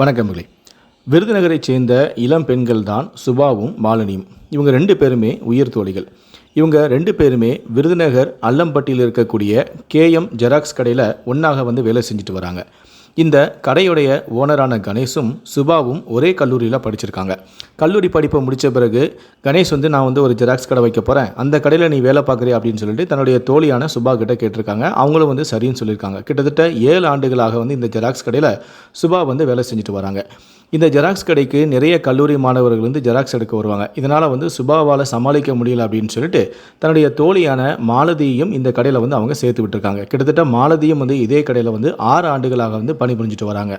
வணக்கமில்லை விருதுநகரைச் சேர்ந்த இளம் பெண்கள் தான் சுபாவும் மாலினியும். இவங்க ரெண்டு பேருமே உயிர் தோழிகள். இவங்க ரெண்டு பேருமே விருதுநகர் அல்லம்பட்டியில் இருக்கக்கூடிய கேஎம் ஜெராக்ஸ் கடையில் ஒன்றாக வந்து வேலை செஞ்சுட்டு வராங்க. இந்த கடையுடைய ஓனரான கணேஷும் சுபாவும் ஒரே கல்லூரியில் படிச்சிருக்காங்க. கல்லூரி படிப்பை முடித்த பிறகு கணேஷ் வந்து நான் வந்து ஒரு ஜெராக்ஸ் கடை வைக்க போகிறேன் அந்த கடையில் நீ வேலை பார்க்குறியா? அப்படின்னு சொல்லிட்டு தன்னுடைய தோழியான சுபா கிட்ட கேட்டிருக்காங்க. அவங்களும் வந்து சரின்னு சொல்லியிருக்காங்க. கிட்டத்தட்ட ஏழு ஆண்டுகளாக வந்து இந்த ஜெராக்ஸ் கடையில் சுபா வந்து வேலை செஞ்சுட்டு வராங்க. இந்த ஜெராக்ஸ் கடைக்கு நிறைய கல்லூரி மாணவர்கள் வந்து ஜெராக்ஸ் எடுக்க வருவாங்க. இதனால் வந்து சுபாவால் சமாளிக்க முடியல அப்படின்னு சொல்லிட்டு தன்னுடைய தோழியான மாலதியையும் இந்த கடையில் வந்து அவங்க சேர்த்து விட்டுருக்காங்க. கிட்டத்தட்ட மாலதியும் வந்து இதே கடையில் வந்து ஆறு ஆண்டுகளாக வந்து பணிபுரிஞ்சிட்டு வராங்க.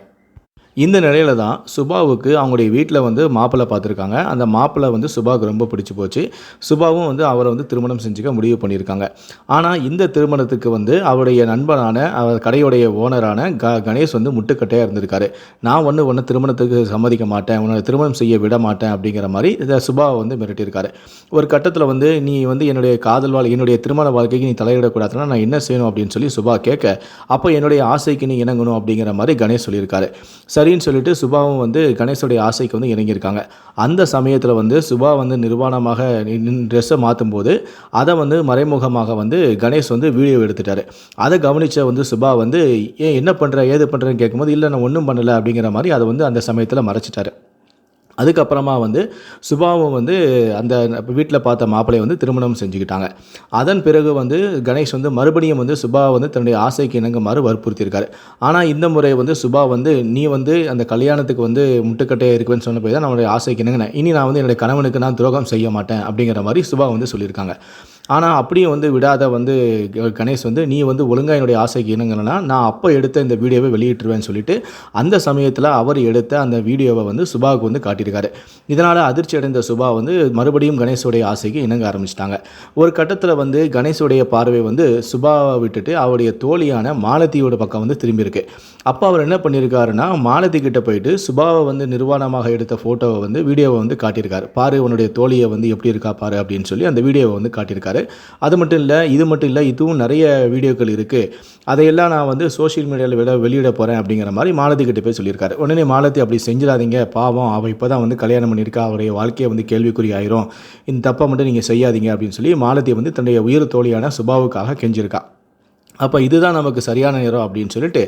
இந்த நிலையில தான் சுபாவுக்கு அவங்களுடைய வீட்டில் வந்து மாப்பிள்ளை பார்த்துருக்காங்க. அந்த மாப்பிள்ளை வந்து சுபாவுக்கு ரொம்ப பிடிச்சி போச்சு. சுபாவும் வந்து அவரை வந்து திருமணம் செஞ்சுக்க முடிவு பண்ணியிருக்காங்க. ஆனால் இந்த திருமணத்துக்கு வந்து அவருடைய நண்பனான அவர் கடையுடைய ஓனரான க கணேஷ் வந்து முட்டுக்கட்டையாக இருந்திருக்காரு. நான் ஒன்று ஒன்று திருமணத்துக்கு சம்மதிக்க மாட்டேன். உன்னை திருமணம் செய்ய விட மாட்டேன் அப்படிங்கிற மாதிரி இதை சுபாவை வந்து மிரட்டியிருக்காரு. ஒரு கட்டத்தில் வந்து நீ வந்து என்னுடைய காதல் வாழ் என்னுடைய திருமண வாழ்க்கைக்கு நீ தலையிடக்கூடாதுன்னா நான் என்ன செய்யணும்? அப்படின்னு சொல்லி சுபா கேட்க அப்போ என்னுடைய ஆசைக்கு நீ இணங்கணும் அப்படிங்கிற மாதிரி கணேஷ் சொல்லியிருக்காரு. சரின்னு சொல்லிட்டு சுபாவும் வந்து கணேஷோடைய ஆசைக்கு வந்து இறங்கியிருக்காங்க அந்த சமயத்தில் வந்து சுபா வந்து நிர்வாணமாக ட்ரெஸ்ஸை மாற்றும் போது அதை வந்து மறைமுகமாக வந்து கணேஷ் வந்து வீடியோ எடுத்துட்டாரு. அதை கவனித்த வந்து சுபா வந்து ஏன் என்ன பண்ணுற ஏது பண்ணுறேன்னு கேட்கும்போது இல்லை நான் ஒன்றும் பண்ணலை அப்படிங்கிற மாதிரி அதை வந்து அந்த சமயத்தில் மறைச்சிட்டாரு. அதுக்கப்புறமா வந்து சுபாவும் வந்து அந்த வீட்டில் பார்த்த மாப்பிள்ளையை வந்து திருமணம் செஞ்சுக்கிட்டாங்க. அதன் பிறகு வந்து கணேஷ் வந்து மறுபடியும் வந்து சுபா வந்து தன்னுடைய ஆசைக்கு இணங்குமாறு வற்புறுத்தியிருக்காரு. ஆனால் இந்த முறை வந்து சுபா வந்து நீ வந்து அந்த கல்யாணத்துக்கு வந்து முட்டுக்கட்டையாக இருக்குன்னு சொன்ன போய் தான் நம்மளுடைய ஆசைக்கு இணங்கினேன். இனி நான் வந்து என்னுடைய கணவனுக்கு நான் துரோகம் செய்ய மாட்டேன். அப்படிங்கிற மாதிரி சுபா வந்து சொல்லியிருக்காங்க. ஆனால் அப்படியும் வந்து விடாத வந்து க- கணேஷ் வந்து நீ வந்து ஒழுங்காக என்னுடைய ஆசைக்கு இணங்கலைன்னா நான் அப்போ எடுத்த இந்த வீடியோவை வெளியிட்டுருவேன்னு சொல்லிட்டு அந்த சமயத்தில் அவர் எடுத்த அந்த வீடியோவை வந்து சுபாவுக்கு வந்து காட்டியிருக்காரு. இதனால் அதிர்ச்சி அடைந்த சுபா வந்து மறுபடியும் கணேஷோடைய ஆசைக்கு இணங்க ஆரம்பிச்சிட்டாங்க. ஒரு கட்டத்தில் வந்து கணேஷோடைய பார்வை வந்து சுபாவை விட்டுட்டு அவருடைய தோழியான மாலதியோட பக்கம் வந்து திரும்பியிருக்கு. அப்போ அவர் என்ன பண்ணியிருக்காருன்னா மாலதி கிட்ட போயிட்டு சுபாவை வந்து நிர்வாணமாக எடுத்த ஃபோட்டோவை வந்து வீடியோவை வந்து காட்டியிருக்காரு. பாரு உன்னுடைய தோழியை வந்து எப்படி இருக்கா பாரு அப்படின்னு சொல்லி அந்த வீடியோவை வந்து காட்டியிருக்காரு. அது மட்டும் இல்லை இது மட்டும் இல்லை இதுவும் நிறைய வீடியோக்கள் இருக்குது அதையெல்லாம் நான் வந்து சோஷியல் மீடியாவில் விட வெளியிட போகிறேன் அப்படிங்கிற மாதிரி மாலதி கிட்ட போய் சொல்லியிருக்காரு. உடனே மாலதி அப்படி செஞ்சிடாதீங்க பாவம் அவள் இப்போ தான் வந்து கல்யாணம் பண்ணியிருக்கா அவருடைய வாழ்க்கையை வந்து கேள்விக்குறி ஆயிரும். இந்த தப்பை மட்டும் நீங்கள் செய்யாதீங்க அப்படின்னு சொல்லி மாலதி வந்து தன்னுடைய உயிர் தோழியான சுபாவுக்காக கெஞ்சிருக்கா அப்போ இதுதான் நமக்கு சரியான நேரம் அப்படின்னு சொல்லிட்டு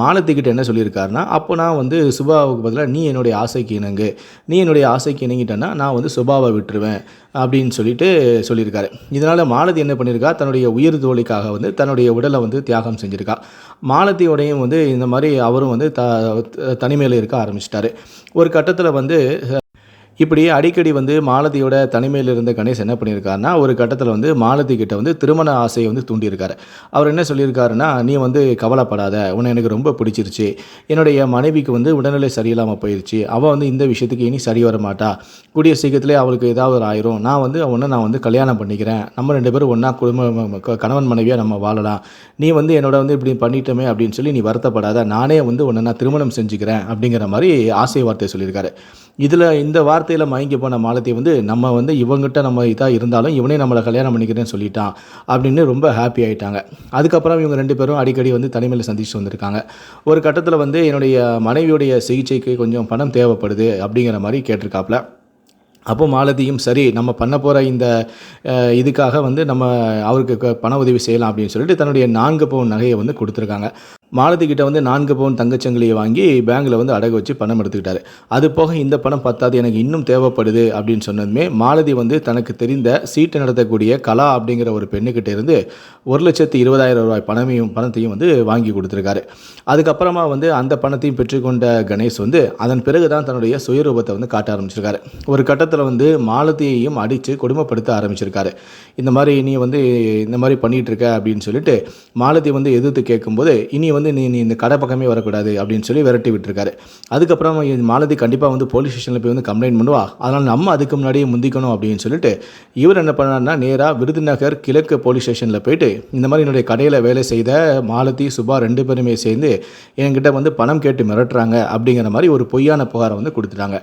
மாலத்திக்கிட்ட என்ன சொல்லியிருக்காருன்னா அப்போ நான் வந்து சுபாவுக்கு பதிலாக நீ என்னுடைய ஆசைக்கு இணங்கு. நீ என்னுடைய ஆசைக்கு இணங்கிட்டேன்னா நான் வந்து சுபாவை விட்டுருவேன். அப்படின்னு சொல்லிட்டு சொல்லியிருக்காரு. இதனால் மாலதி என்ன பண்ணியிருக்கா? தன்னுடைய உயிர் தோழிக்காக வந்து தன்னுடைய உடலை வந்து தியாகம் செஞ்சுருக்கா. மாலத்தியோடையும் வந்து இந்த மாதிரி அவரும் வந்து த தனிமையில் இருக்க ஆரம்பிச்சிட்டாரு. ஒரு கட்டத்தில் வந்து இப்படி அடிக்கடி வந்து மாலதியோட தனிமையில் இருந்த கணேஷ் என்ன பண்ணியிருக்காருன்னா ஒரு கட்டத்தில் வந்து மாலதி கிட்ட வந்து திருமண ஆசையை வந்து தூண்டியிருக்காரு. அவர் என்ன சொல்லியிருக்காருன்னா நீ வந்து கவலைப்படாத. உன்னை எனக்கு ரொம்ப பிடிச்சிருச்சு. என்னுடைய மனைவிக்கு வந்து உடல்நிலை சரியில்லாமல் போயிடுச்சு அவள் வந்து இந்த விஷயத்துக்கு இனி சரி வரமாட்டா கூடிய சீக்கிரத்திலே அவளுக்கு ஏதாவது ஒரு ஆயிரும். நான் வந்து அவனை நான் வந்து கல்யாணம் பண்ணிக்கிறேன். நம்ம ரெண்டு பேரும் ஒன்றா குடும்ப க- கணவன் மனைவியாக நம்ம வாழலாம். நீ வந்து என்னோட வந்து இப்படி பண்ணிட்டோமே அப்படின்னு சொல்லி நீ வருத்தப்படாத. நானே வந்து உன்னை நான் திருமணம் செஞ்சுக்கிறேன் அப்படிங்கிற மாதிரி ஆசை வார்த்தை சொல்லியிருக்காரு. இதில் இந்த வார்த்தை வார்த்தையில் மயங்கி போன மாலத்தி வந்து நம்ம வந்து இவங்ககிட்ட நம்ம இதாக இருந்தாலும் இவனே நம்மளை கல்யாணம் பண்ணிக்கிறேன்னு சொல்லிட்டான் அப்படின்னு ரொம்ப ஹாப்பி ஆகிட்டாங்க அதுக்கப்புறம் இவங்க ரெண்டு பேரும் அடிக்கடி வந்து தனிமையில் சந்திச்சு வந்திருக்காங்க. ஒரு கட்டத்தில் வந்து என்னுடைய மனைவியுடைய சிகிச்சைக்கு கொஞ்சம் பணம் தேவைப்படுது அப்படிங்கிற மாதிரி கேட்டிருக்காப்புல. அப்போ மாலதியும் சரி நம்ம பண்ண போகிற இந்த இதுக்காக வந்து நம்ம அவருக்கு பண உதவி செய்யலாம் அப்படின்னு சொல்லிட்டு தன்னுடைய நான்கு பவுன் நகையை வந்து கொடுத்துருக்காங்க. மாலதி கிட்ட வந்து நான்கு பவுன் தங்கச்சங்கிலியை வாங்கி பேங்கில் வந்து அடகு வச்சு பணம் எடுத்துக்கிட்டாரு. அது போக இந்த பணம் பத்தாது எனக்கு இன்னும் தேவைப்படுது அப்படின்னு சொன்னதுமே மாலதி வந்து தனக்கு தெரிந்த சீட்டு நடத்தக்கூடிய கலா அப்படிங்கிற ஒரு பெண்ணுக்கிட்ட இருந்து ஒரு லட்சத்து இருபதாயிரம் ரூபாய் பணமையும் பணத்தையும் வந்து வாங்கி கொடுத்துருக்காரு. அதுக்கப்புறமா வந்து அந்த பணத்தையும் பெற்றுக்கொண்ட கணேஷ் வந்து அதன் பிறகு தான் தன்னுடைய சுயரூபத்தை வந்து காட்ட ஆரம்பிச்சிருக்காரு. ஒரு கட்டத்தில் வந்து மாலதியையும் அடித்து கொடுமைப்படுத்த ஆரம்பிச்சிருக்காரு. இந்த மாதிரி நீ வந்து இந்த மாதிரி பண்ணிகிட்டு இருக்க அப்படின்னு சொல்லிட்டு மாலதி வந்து எதிர்த்து கேட்கும்போது இனி வந்து நீ நீ இந்த கடை பக்கமே வரக்கூடாது அப்படின்னு சொல்லி விரட்டி விட்டுருக்காரு. அதுக்கப்புறம் மாலதி கண்டிப்பாக வந்து போலீஸ் ஸ்டேஷனில் போய் வந்து கம்ப்ளைண்ட் பண்ணுவா. அதனால் நம்ம அதுக்கு முன்னாடியே முந்திக்கணும் அப்படின்னு சொல்லிட்டு இவர் என்ன பண்ணாருன்னா நேராக விருதுநகர் கிழக்கு போலீஸ் ஸ்டேஷனில் போயிட்டு இந்த மாதிரி என்னுடைய கடையில் வேலை செய்த மாலதி சுபா ரெண்டு பேருமே சேர்ந்து என்கிட்ட வந்து பணம் கேட்டு மிரட்டுறாங்க அப்படிங்கிற மாதிரி ஒரு பொய்யான புகாரை வந்து கொடுத்துட்டாங்க.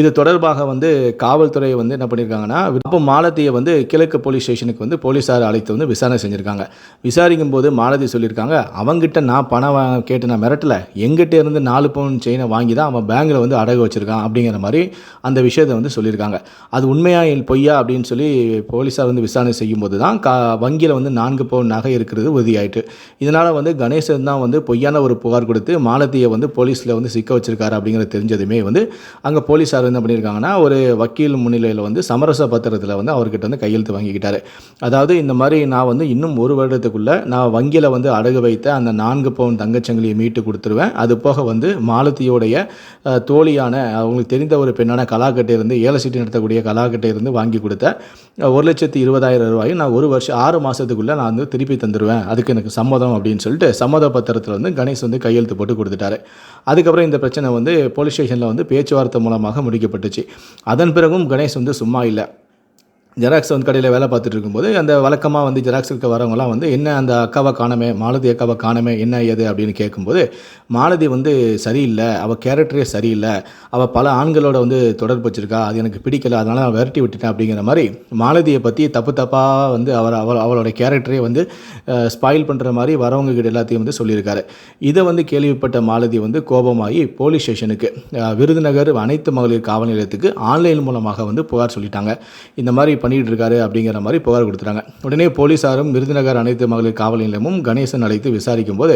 இது தொடர்பாக வந்து காவல்துறை வந்து என்ன பண்ணியிருக்காங்கன்னா அப்போ மாலதியை வந்து கிழக்கு போலீஸ் ஸ்டேஷனுக்கு வந்து போலீஸார் அழைத்து வந்து விசாரணை செஞ்சுருக்காங்க. விசாரிக்கும் போது மாலதி சொல்லியிருக்காங்க அவங்ககிட்ட நான் பணம் பணம் வா- கேட்டு நான் மிரட்டல. எங்கிட்ட இருந்து நாலு பவுன் செயினை வாங்கி தான் அவன் பேங்கில் வந்து அடகு வச்சிருக்கான் அப்படிங்கிற மாதிரி அந்த விஷயத்தை வந்து சொல்லியிருக்காங்க. அது உண்மையா பொய்யா அப்படின்னு சொல்லி போலீஸார் வந்து விசாரணை செய்யும்போது தான் கா வங்கியில் வந்து நான்கு பவுன் நகை இருக்கிறது உறுதியாயிட்டு. இதனால் வந்து கணேசன் தான் வந்து பொய்யான ஒரு புகார் கொடுத்து மாலத்தியை வந்து போலீஸில் வந்து சிக்க வச்சிருக்காரு அப்படிங்கிறது தெரிஞ்சதுமே வந்து அங்கே போலீஸார் என்ன பண்ணியிருக்காங்கன்னா ஒரு வக்கீல் முன்னிலையில் வந்து சமரச பத்திரத்தில் வந்து அவர்கிட்ட வந்து கையெழுத்து வாங்கிக்கிட்டார். அதாவது இந்த மாதிரி நான் வந்து இன்னும் ஒரு வருடத்துக்குள்ளே நான் வங்கியில் வந்து அடகு வைத்த அந்த நான்கு பவுன் தங்கச்சங்கிலியை மீட்டு கொடுத்துருவேன். அது போக வந்து மாலத்தியோடைய தோழியான அவங்களுக்கு தெரிந்த ஒரு பெண்ணான கலாக்கட்டை இருந்து ஏழை சீட்டு நடத்தக்கூடிய கலாக்கட்டை இருந்து வாங்கி கொடுத்த ஒரு லட்சத்தி இருபதாயிரம் ரூபாயும் நான் ஒரு வருஷம் ஆறு மாதத்துக்குள்ளே நான் வந்து திருப்பி தந்துடுவேன் அதுக்கு எனக்கு சம்மதம் அப்படின்னு சொல்லிட்டு சம்மத பத்திரத்தில் வந்து கணேஷ் வந்து கையெழுத்து போட்டு கொடுத்துட்டாரு. அதுக்கப்புறம் இந்த பிரச்சனை வந்து போலீஸ் ஸ்டேஷனில் வந்து பேச்சுவார்த்தை மூலமாக முடிக்கப்பட்டுச்சு. அதன் பிறகும் கணேஷ் வந்து சும்மா இல்லை. ஜெராக்ஸ் வந்து கடையில் வேலை பார்த்துட்டு இருக்கும்போது அந்த வழக்கமாக வந்து ஜெராக்ஸுக்கு வரவங்களாம் வந்து என்ன அந்த அக்காவை காணமே? மாலதி அக்காவை காணமே? என்ன ஏது? அப்படின்னு கேட்கும்போது மாலதி வந்து சரியில்லை. அவள் கேரக்டரே சரியில்லை. அவள் பல ஆண்களோட வந்து தொடர்பு வச்சிருக்கா. அது எனக்கு பிடிக்கல. அதனால் நான் விரட்டி விட்டுட்டேன். அப்படிங்கிற மாதிரி மாலதியை பற்றி தப்பு தப்பாக வந்து அவர் அவள் அவளோட கேரக்டரே வந்து ஸ்பாயில் பண்ணுற மாதிரி வரவங்க கிட்ட எல்லாத்தையும் வந்து சொல்லியிருக்காரு. இதை வந்து கேள்விப்பட்ட மாலதி வந்து கோபமாகி போலீஸ் ஸ்டேஷனுக்கு விருதுநகர் அனைத்து மகளிர் காவல் நிலையத்துக்கு ஆன்லைன் மூலமாக வந்து புகார் சொல்லிட்டாங்க. இந்த மாதிரி பண்ணிகிட்டு இருக்காரு அப்படிங்கிற மாதிரி புகார் கொடுத்துட்டாங்க. உடனே போலீஸாரும் விருதுநகர் அனைத்து மகளிர் காவல் நிலையமும் கணேசன் அழைத்து விசாரிக்கும் போது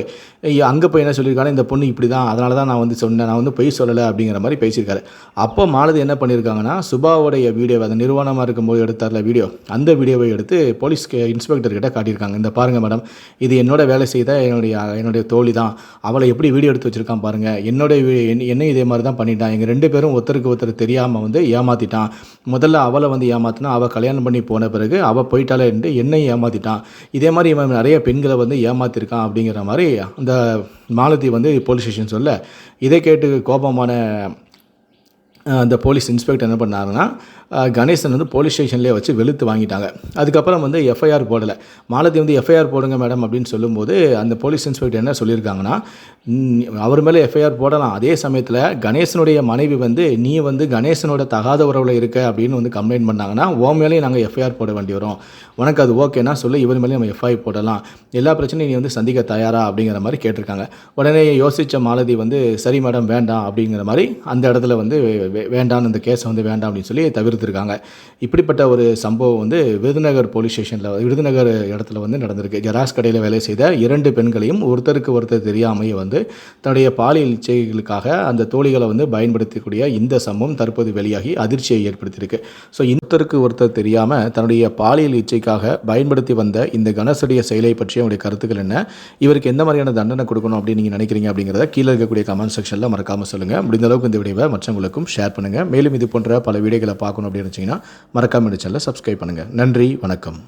அங்கே போய் என்ன சொல்லியிருக்காங்க இந்த பொண்ணு இப்படி தான் அதனால தான் நான் வந்து சொன்னேன். நான் வந்து பொய் சொல்லலை அப்படிங்கிற மாதிரி பேசியிருக்காரு. அப்போ மாலதி என்ன பண்ணியிருக்காங்கன்னா சுபாவோடைய வீடியோ அந்த நிர்வாணமாக இருக்கும்போது எடுத்தார்ல வீடியோ அந்த வீடியோவை எடுத்து போலீஸ் இன்ஸ்பெக்டர்கிட்ட காட்டியிருக்காங்க. இந்த பாருங்க மேடம் இது என்னோட வேலை செய்த என்னுடைய என்னுடைய தோழி தான் அவளை எப்படி வீடியோ எடுத்து வச்சிருக்கான் பாருங்க. என்னுடைய வி- என்னையும் இதே மாதிரி தான் பண்ணிட்டான். எங்கள் ரெண்டு பேரும் ஒருத்தருக்கு ஒருத்தர் தெரியாமல் வந்து ஏமாத்திட்டான். முதல்ல அவளை வந்து ஏமாத்தினா அவள் கல்யாணம் பண்ணி போன பிறகு அவள் போயிட்டாலே என்று என்னையும் ஏமாற்றிட்டான் இதே மாதிரி இவன் நிறைய பெண்களை வந்து ஏமாத்திருக்கான் அப்படிங்கிற மாதிரி அந்த மாலதி வந்து போலீஸ் ஸ்டேஷன் சொல்ல இதை கேட்டு கோபமான அந்த போலீஸ் இன்ஸ்பெக்டர் என்ன பண்ணாருன்னா கணேசன் வந்து போலீஸ் ஸ்டேஷன்லேயே வச்சு வெளுத்து வாங்கிட்டாங்க. அதுக்கப்புறம் வந்து எஃப்ஐஆர் போடலை. மாலதி வந்து எஃப்ஐஆர் போடுங்க மேடம் அப்படின்னு சொல்லும்போது அந்த போலீஸ் இன்ஸ்பெக்டர் என்ன சொல்லியிருக்காங்கன்னா அவர் மேலே எஃப்ஐஆர் போடலாம். அதே சமயத்தில் கணேசனுடைய மனைவி வந்து நீ வந்து கணேசனோட தகாத உறவில் இருக்க அப்படின்னு வந்து கம்ப்ளைண்ட் பண்ணாங்கன்னா ஓ மேலேயும் நாங்கள் எஃப்ஐஆர் போட வேண்டி வரும். உனக்கு அது ஓகேனா சொல்லி இவர் மேலேயும் நம்ம எஃப்ஐ போடலாம். எல்லா பிரச்சனையும் நீ வந்து சந்திக்க தயாரா? அப்படிங்கிற மாதிரி கேட்டிருக்காங்க. உடனே யோசித்த மாலதி வந்து சரி மேடம் வேண்டாம். அப்படிங்கிற மாதிரி அந்த இடத்துல வந்து வே- வேண்டாம் அந்த கேஸை வந்து வேண்டாம் அப்படின்னு சொல்லி தடுத்திருக்காங்க இப்படிப்பட்ட ஒரு சம்பவம் வந்து விருதுநகர் போலீஸ் ஸ்டேஷனில் விருதுநகர் இடத்துல வந்து நடந்திருக்கு. ஜெராக்ஸ் கடையில் வேலை செய்த இரண்டு பெண்களையும் ஒருத்தருக்கு ஒருத்தர் தெரியாமையே வந்து தன்னுடைய பாலியல் இச்சைகளுக்காக அந்த தோழிகளை வந்து பயன்படுத்தக்கூடிய இந்த சம்பவம் தற்போது வெளியாகி அதிர்ச்சியை ஏற்படுத்தியிருக்கு. ஸோ இன்னொருத்தருக்கு ஒருத்தர் தெரியாமல் தன்னுடைய பாலியல் இச்சைக்காக பயன்படுத்தி வந்த இந்த கனசடிய செயலை பற்றிய உங்களுடைய கருத்துக்கள் என்ன? இவருக்கு எந்த மாதிரியான தண்டனை கொடுக்கணும் அப்படின்னு நீங்கள் நினைக்கிறீங்க அப்படிங்கிறத கீழே இருக்கக்கூடிய கமெண்ட் செக்ஷனில் மறக்காமல் சொல்லுங்கள் முடிந்த அளவுக்கு இந்த வீடியோவை மற்றவங்களுக்கும் ஷேர் பண்ணுங்கள் மேலும் இது போன்ற பல வீடியோகளை பார்க்கணும் அப்படின்னு வச்சிங்கன்னா மறக்காமல் இந்த சேனலை சப்ஸ்கிரைப் பண்ணுங்கள் நன்றி வணக்கம்.